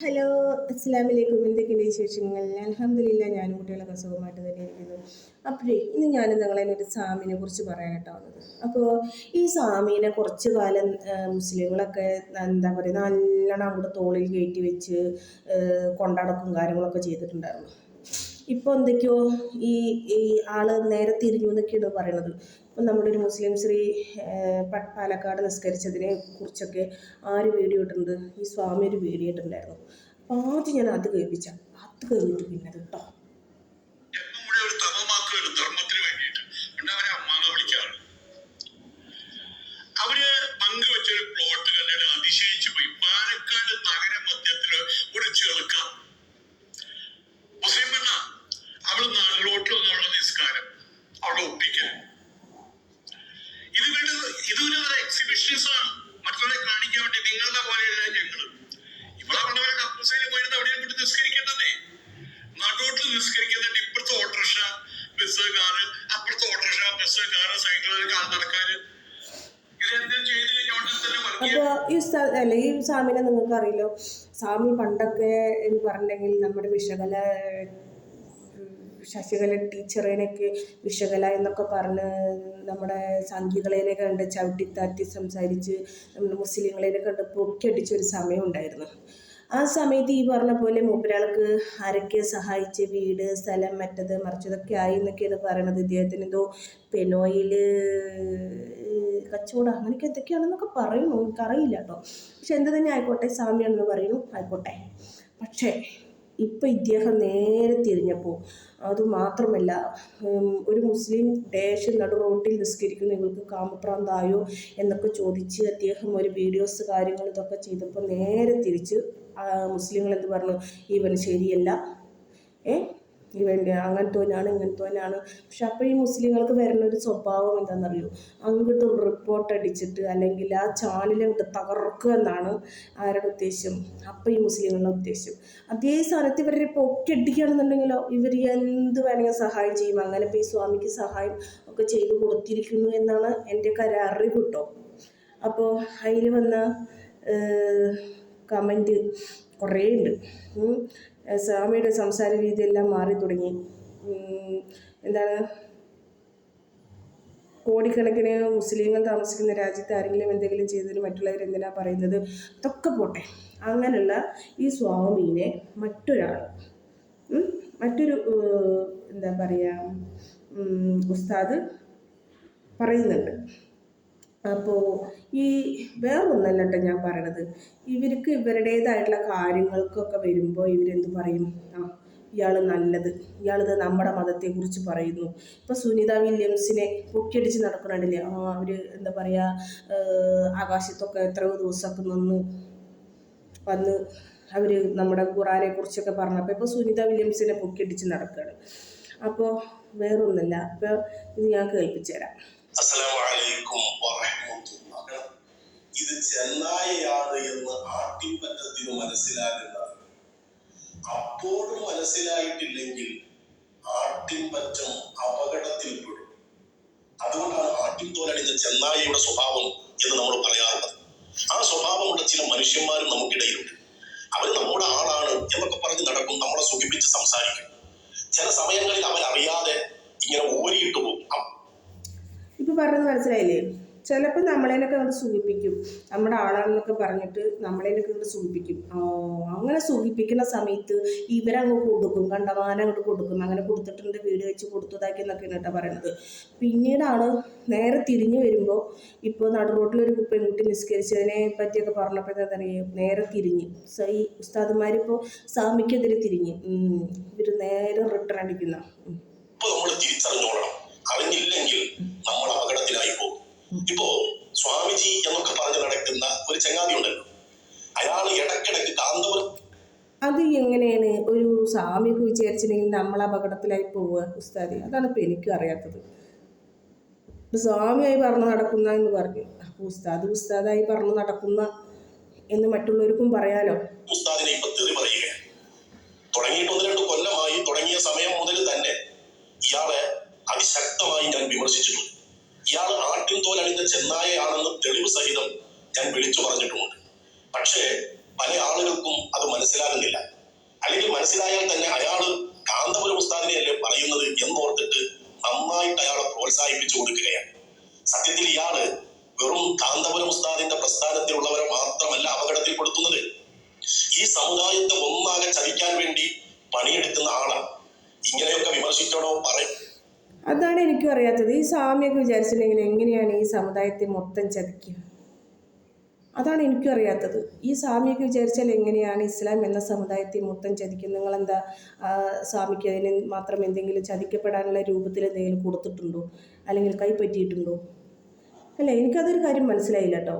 Hello അസ്സാം വലൈക്കും എന്തൊക്കെയുണ്ട് വിശേഷങ്ങൾ? അലഹമില്ല ഞാനും കുട്ടികളൊക്കെ സുഖമായിട്ട് തന്നെ ഇരിക്കുന്നു. അപ്പോഴേ ഇന്ന് ഞാൻ നിങ്ങളെ ഒരു സാമിനെ കുറിച്ച് പറയാനായിട്ടാ വന്നത്. അപ്പോൾ ഈ സാമീനെ കുറച്ച് കാലം മുസ്ലിങ്ങളൊക്കെ എന്താ പറയുക നല്ലോണം അങ്ങോട്ട് തോളിൽ കയറ്റി വെച്ച് കൊണ്ടടക്കും കാര്യങ്ങളൊക്കെ ചെയ്തിട്ടുണ്ടായിരുന്നു. ഇപ്പോൾ എന്തൊക്കെയോ ഈ ഈ ആൾ നേരെ തിരിഞ്ഞു എന്നൊക്കെയാണ് പറയണത് ഇപ്പം നമ്മുടെ ഒരു മുസ്ലിം ഏഹ്, പാലക്കാട് നിസ്കരിച്ചതിനെ കുറിച്ചൊക്കെ ആര് വീഡിയോ ഇട്ടിട്ടുണ്ട്? ഈ സ്വാമി ഒരു വീഡിയോ ഇട്ടിട്ടുണ്ടായിരുന്നു. അപ്പോൾ ആദ്യം ഞാൻ അത് കേൾപ്പിച്ച. അത് കഴിഞ്ഞിട്ട് പിന്നെ കേട്ടോ. ഈ സ്വാമിനെ നിങ്ങൾക്ക് അറിയില്ലോ സ്വാമി പണ്ടൊക്കെ എന്ന് പറഞ്ഞിട്ടുണ്ടെങ്കിൽ നമ്മുടെ വിശകല ശശികല ടീച്ചറിനൊക്കെ വിശകല എന്നൊക്കെ പറഞ്ഞ് നമ്മുടെ സംഘികളെ കണ്ട് ചവിട്ടിത്താറ്റി സംസാരിച്ച് നമ്മുടെ മുസ്ലിങ്ങളെ കണ്ട് പൊക്കി ഒരു സമയം ഉണ്ടായിരുന്നു. ആ സമയത്ത് ഈ പറഞ്ഞ പോലെ മൂപ്പരാൾക്ക് ആരൊക്കെ സഹായിച്ച് വീട് സ്ഥലം മറ്റത് മറിച്ചതൊക്കെ ആയി എന്നൊക്കെയാണ് പറയണത്. ഇദ്ദേഹത്തിന് എന്തോ പെനോയിൽ കച്ചവടം അങ്ങനെയൊക്കെ എന്തൊക്കെയാണെന്നൊക്കെ പറയുന്നു. എനിക്കറിയില്ല കേട്ടോ. പക്ഷെ എന്ത് തന്നെ ആയിക്കോട്ടെ സാമ്യാണെന്ന് പറയുന്നു. ആയിക്കോട്ടെ. പക്ഷേ ഇപ്പം ഇദ്ദേഹം നേരെ തിരിഞ്ഞപ്പോൾ അതുമാത്രമല്ല ഒരു മുസ്ലിം ദേശ നടു റോട്ടിൽ നിസ്കരിക്കുന്ന നിങ്ങൾക്ക് കാമപ്രാന്തായോ എന്നൊക്കെ ചോദിച്ച് അദ്ദേഹം ഒരു വീഡിയോസ് കാര്യങ്ങൾ ഇതൊക്കെ ചെയ്തപ്പോൾ നേരെ തിരിച്ച് മുസ്ലിങ്ങൾ എന്ത് പറഞ്ഞു ഇവൻ ശരിയല്ല. ഏ? ഇവന്റെ അങ്ങനത്തോനാണ് ഇങ്ങനത്തോനാണ് പക്ഷെ അപ്പോൾ ഈ മുസ്ലിങ്ങൾക്ക് വരുന്ന ഒരു സ്വഭാവം എന്താണെന്നറിയോ അങ്ങോട്ട് റിപ്പോർട്ട് അടിച്ചിട്ട് അല്ലെങ്കിൽ ആ ചാനൽ അങ്ങോട്ട് തകർക്കുക എന്നാണ് ആരുടെ ഉദ്ദേശം? അപ്പോൾ ഈ മുസ്ലിങ്ങളുടെ ഉദ്ദേശം. അതേ സ്ഥാനത്ത് ഇവരെ പൊക്കിയടിക്കുകയാണെന്നുണ്ടെങ്കിലോ ഇവർ എന്ത് വേണമെങ്കിൽ സഹായം ചെയ്യും. അങ്ങനെ ഇപ്പോൾ ഈ സ്വാമിക്ക് സഹായം ഒക്കെ ചെയ്തു കൊടുത്തിരിക്കുന്നു എന്നാണ് എന്റെ ഒക്കെ കിട്ടോ അപ്പോൾ അതിൽ വന്ന കമന്റ് കുറേ ഉണ്ട്. സ്വാമിയുടെ സംസാര രീതിയെല്ലാം മാറി തുടങ്ങി. എന്താണ്? കോടിക്കണക്കിന് മുസ്ലിങ്ങൾ താമസിക്കുന്ന രാജ്യത്ത് ആരെങ്കിലും എന്തെങ്കിലും ചെയ്തതിന് മറ്റുള്ളവർ എന്തിനാ പറയുന്നത്? അതൊക്കെ പോട്ടെ. അങ്ങനെയുള്ള ഈ സ്വാമിനെ മറ്റൊരാൾ മറ്റൊരു എന്താ പറയുക ഉസ്താദ് പറയുന്നുണ്ട്. അപ്പോൾ ഈ വേറൊന്നല്ല കേട്ടോ ഞാൻ പറയണത്. ഇവർക്ക് ഇവരുടേതായിട്ടുള്ള കാര്യങ്ങൾക്കൊക്കെ വരുമ്പോൾ ഇവരെന്ത് പറയും? ആ ഇയാൾ നല്ലത്. ഇയാളിത് നമ്മുടെ മതത്തെക്കുറിച്ച് പറയുന്നു. ഇപ്പോൾ സുനിത വില്യംസിനെ പൊക്കിയടിച്ച് നടക്കുന്നുണ്ടല്ലേ ആ അവർ എന്താ പറയുക ആകാശത്തൊക്കെ എത്രയോ ദിവസമൊക്കെ നിന്ന് വന്ന് അവർ നമ്മുടെ ഖുറാനെ കുറിച്ചൊക്കെ പറഞ്ഞപ്പോൾ ഇപ്പോൾ സുനിത വില്യംസിനെ പൊക്കിയടിച്ച് നടക്കുകയാണ് അപ്പോൾ വേറൊന്നല്ല. അപ്പോൾ ഇത് ഞാൻ കേൾപ്പിച്ചു തരാം. ചെന്നായയാണ് എന്ന് ആട്ടിപ്പറ്റത്തിന് മനസ്സിലാകുന്നത് അപ്പോഴും മനസ്സിലായിട്ടില്ലെങ്കിൽ ആട്ടിപ്പറ്റം അപകടത്തിൽപ്പെടും. അതുകൊണ്ടാണ് ആട്ടിൻ തോലണിഞ്ഞ ചെന്നായയുടെ സ്വഭാവം എന്ന് നമ്മൾ പറയാറുള്ളത്. ആ സ്വഭാവമുള്ള ചില മനുഷ്യന്മാരും നമുക്കിടയിലുണ്ട്. അവർ നമ്മുടെ ആളാണ് എന്നൊക്കെ പറഞ്ഞ് നടക്കും നമ്മളെ സുഖിപ്പിച്ച് സംസാരിക്കും. ചില സമയങ്ങളിൽ അവരറിയാതെ ഇങ്ങനെ ഓരിയിട്ട് പോകും. ഇപ്പൊ പറഞ്ഞത് മനസ്സിലായില്ലേ? ചിലപ്പോൾ നമ്മളേനൊക്കെ അങ്ങോട്ട് സൂചിപ്പിക്കും നമ്മുടെ ആളാണെന്നൊക്കെ പറഞ്ഞിട്ട് നമ്മളേനൊക്കെ അങ്ങോട്ട് സൂചിപ്പിക്കും അങ്ങനെ സൂചിപ്പിക്കുന്ന സമയത്ത് ഇവരങ്ങ് കൊടുക്കും കണ്ടമാനം അങ്ങോട്ട് കൊടുക്കും. അങ്ങനെ കൊടുത്തിട്ടുണ്ട് വീട് വെച്ച് കൊടുത്തതാക്കി എന്നൊക്കെയാണ് കേട്ടോ പറയണത്. പിന്നീടാണ് നേരെ തിരിഞ്ഞു വരുമ്പോൾ ഇപ്പോൾ നടു റോട്ടിലൊരു പെൺകുട്ടി നിസ്കരിച്ചതിനെ പറ്റിയൊക്കെ പറയുക നേരെ തിരിഞ്ഞ്. സോ ഈ ഉസ്താദുമാരിപ്പോൾ സ്വാമിക്കെതിരെ തിരിഞ്ഞ്. ഇവർ നേരെ റിട്ടേൺ അടിക്കുന്ന. നമ്മൾ തിരിച്ചറിഞ്ഞോളണം. അറിഞ്ഞില്ലെങ്കിൽ നമ്മൾ ഇപ്പോ സ്വാമിജി എന്നൊക്കെ പറഞ്ഞ് നടക്കുന്ന ഒരു ചങ്ങാതി ഉണ്ടല്ലോ. അയാൾ ഇടക്കിടക്ക് കാന്തപുരം അത് എങ്ങനെയാണ്? ഒരു സ്വാമിയൊക്കെ വിചാരിച്ചില്ലെങ്കിൽ നമ്മൾ അപകടത്തിലായി പോവുക ഉസ്താദി. അതാണ് ഇപ്പോൾ എനിക്കും അറിയാത്തത്. സ്വാമിയായി പറഞ്ഞു നടക്കുന്ന എന്ന് പറഞ്ഞു. അപ്പോൾ ഉസ്താദ് ഉസ്താദായി പറഞ്ഞു നടക്കുന്ന എന്ന് മറ്റുള്ളവർക്കും പറയാലോ? ഉസ്താദിനെ ഇപ്പൊ തെറി പറയുകയാണ്. തുടങ്ങിയിട്ട് ഒന്ന് രണ്ട് കൊല്ലമായി തുടങ്ങിയ സമയം മുതൽ തന്നെ ഇയാളെ അതിശക്തമായി ഞാൻ വിമർശിച്ചിട്ടുണ്ട്. ഇയാൾ ആട്ടിൻ തോലണിഞ്ഞ ചെന്നായയാണെന്ന് തെളിവ് സഹിതം ഞാൻ വിളിച്ചു പറഞ്ഞിട്ടുമുണ്ട്. പക്ഷേ പല ആളുകൾക്കും അത് മനസ്സിലാകുന്നില്ല. മനസ്സിലാകുന്നില്ല അല്ലെങ്കിൽ മനസ്സിലായാൽ തന്നെ അയാൾ കാന്തപുരം ഉസ്താദിനെയല്ലേ പറയുന്നത് എന്നോർത്തിട്ട് നന്നായിട്ട് അയാളെ പ്രോത്സാഹിപ്പിച്ചു കൊടുക്കുകയാണ്. സത്യത്തിൽ ഇയാൾ വെറും കാന്തപുരം ഉസ്താദിന്റെ പ്രസ്ഥാനത്തിലുള്ളവരെ മാത്രമല്ല അപകടത്തിൽപ്പെടുത്തുന്നത് ഈ സമുദായത്തെ ഒന്നാകെ ചതിക്കാൻ വേണ്ടി പണിയെടുക്കുന്ന ആളാണ്. ഇങ്ങനെയൊക്കെ വിമർശിച്ചോടോ പറയും അതാണ് എനിക്കും അറിയാത്തത്. ഈ സ്വാമിയൊക്കെ വിചാരിച്ചിട്ടുണ്ടെങ്കിൽ എങ്ങനെയാണ് ഈ സമുദായത്തെ മൊത്തം ചതിക്കുക? അതാണ് എനിക്കും അറിയാത്തത്. ഈ സ്വാമിയൊക്കെ വിചാരിച്ചാൽ എങ്ങനെയാണ് ഇസ്ലാം എന്ന സമുദായത്തെ മൊത്തം ചതിക്കുന്നത് നിങ്ങളെന്താ സ്വാമിക്ക് അതിന് മാത്രം എന്തെങ്കിലും ചതിക്കപ്പെടാനുള്ള രൂപത്തിൽ എന്തെങ്കിലും കൊടുത്തിട്ടുണ്ടോ? അല്ലെങ്കിൽ കൈപ്പറ്റിയിട്ടുണ്ടോ? അല്ല എനിക്കതൊരു കാര്യം മനസ്സിലായില്ല കേട്ടോ.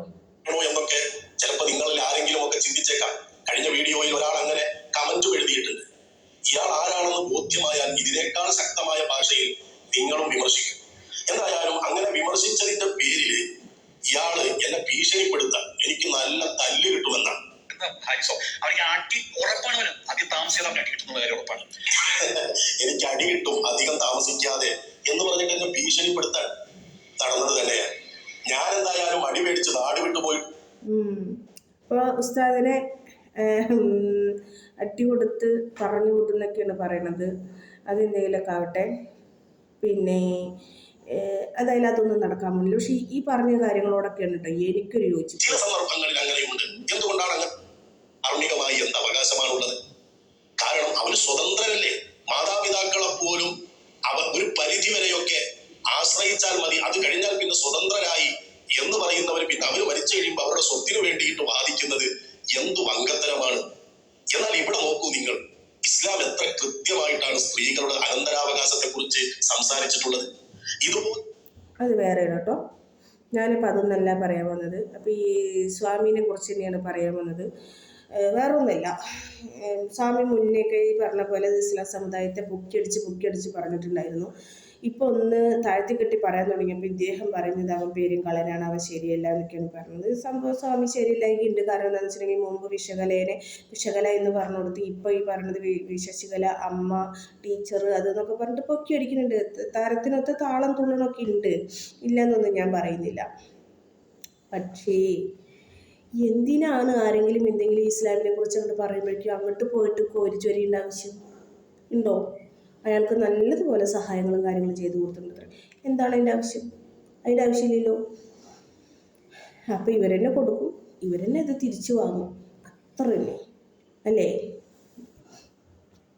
ചിലപ്പോൾ ആരെങ്കിലും ഒക്കെ ചിന്തിച്ചേക്കാം. കഴിഞ്ഞ വീഡിയോയിൽ ഒരാൾ അങ്ങനെ കമന്റും എഴുതിയിട്ടുണ്ട്. ഇയാൾ ആരാണെന്ന് ബോധ്യമായാൽ ഇതിനേക്കാൾ ശക്തമായ ഭാഷയിൽ നിങ്ങളും വിമർശിക്കും. എന്തായാലും അങ്ങനെ വിമർശിച്ചതിന്റെ പേരിൽ ഇയാൾ എന്നെ ഭീഷണിപ്പെടുത്താൻ എനിക്ക് നല്ല തല്ല് കിട്ടുമെന്നാണ്. അവർക്ക് അടി ഉറപ്പാണ് അവന് അധികം താമസിയാതെ അവന് അടി കിട്ടുന്ന കാര്യം ഉറപ്പാണ്. എനിക്ക് അടി കിട്ടും അധികം താമസിക്കാതെ എന്ന് പറഞ്ഞിട്ട് എന്നെ ഭീഷണിപ്പെടുത്താൻ നടന്നത് തന്നെയാണ്. ഞാൻ എന്തായാലും അടി മേടിച്ച് നാട് വിട്ടുപോയി ഇപ്പോൾ ഉസ്താദിനെ അട്ടി കൊടുത്ത് പറഞ്ഞു വിടുന്നൊക്കെയാണ് പറയണത്. അതെന്തെങ്കിലുമൊക്കെ ആവട്ടെ. പിന്നെ അത് അതിനകത്തൊന്നും നടക്കാൻ പോകുന്നില്ല പക്ഷെ ഈ- പറഞ്ഞ കാര്യങ്ങളോടൊക്കെയാണ് കേട്ടോ എനിക്കൊരു യോജിച്ചു ചില അങ്ങനെയുണ്ട്. എന്തുകൊണ്ടാണ് കാരണം സ്വതന്ത്രരല്ലേ? മാതാപിതാക്കളെ പോലും ഒരു പരിധി വരെയൊക്കെ ആശ്രയിച്ചാൽ മതി. അത് കഴിഞ്ഞാൽ പിന്നെ എന്ന് അവരുടെ സ്വത്തിന് വേണ്ടിയിട്ട് വാദിക്കുന്നത് എന്തു വങ്കത്തരമാണ്? എന്നാൽ ഇവിടെ നോക്കൂ നിങ്ങൾ. ഇസ്ലാം എത്ര കൃത്യമായിട്ടാണ് സ്ത്രീകളുടെ അനന്തരാവകാശത്തെ കുറിച്ച് സംസാരിച്ചിട്ടുള്ളത്? ഇതുപോലെ അത് വേറെ കേട്ടോ. ഞാനിപ്പോൾ അതൊന്നല്ല പറയാൻ വന്നത് അപ്പോൾ ഈ സ്വാമീനെ കുറിച്ച് തന്നെയാണ് പറയാൻ വന്നത് ഏഹ് വേറെ ഒന്നുമില്ല ഏഹ് സ്വാമി മുന്നേക്കെ ഈ പറഞ്ഞ പോലെ ഇസ്ലാം സമുദായത്തെ പൊക്കിയടിച്ച് പൊക്കിയടിച്ച് പറഞ്ഞിട്ടുണ്ടായിരുന്നു. ഇപ്പോൾ ഒന്ന് താഴ്ത്തി കെട്ടി പറയാൻ തുടങ്ങിയപ്പോൾ ഇദ്ദേഹം പറയുന്നത് അവൻ പേരും കളനാണ് അവൻ ശരിയല്ല എന്നൊക്കെയാണ് പറഞ്ഞത്. സംഭവം സ്വാമി ശരിയില്ലായിട്ടുണ്ട് കാരണം എന്താണെന്ന് വെച്ചിട്ടുണ്ടെങ്കിൽ മുമ്പ് വിശകലേനെ വിശകല എന്ന് പറഞ്ഞു കൊടുത്ത് ഇപ്പോൾ ഈ പറഞ്ഞത് വിശശികല അമ്മ ടീച്ചർ അതെന്നൊക്കെ പറഞ്ഞിട്ട് പൊക്കി അടിക്കുന്നുണ്ട് താരത്തിനൊത്ത താളം തുള്ളണൊക്കെ ഉണ്ട് ഇല്ലെന്നൊന്നും ഞാൻ പറയുന്നില്ല. പക്ഷേ എന്തിനാണ് ആരെങ്കിലും എന്തെങ്കിലും ഇസ്ലാമിനെ കുറിച്ച് അങ്ങോട്ട് പറയുമ്പോഴേക്കും അങ്ങോട്ട് പോയിട്ട് കോരിച്ചൊരിയേണ്ട ആവശ്യം ഉണ്ടോ? അയാൾക്ക് നല്ലതുപോലെ സഹായങ്ങളും കാര്യങ്ങളും ചെയ്തു കൊടുത്തിട്ടുണ്ട്. എന്താണ് അതിന്റെ ആവശ്യം? അതിന്റെ ആവശ്യമില്ലല്ലോ. അപ്പോൾ ഇവരെന്നെ കൊടുക്കും. ഇവരെന്നെ ഇത് തിരിച്ചു വാങ്ങും. അത്ര തന്നെ അല്ലേ?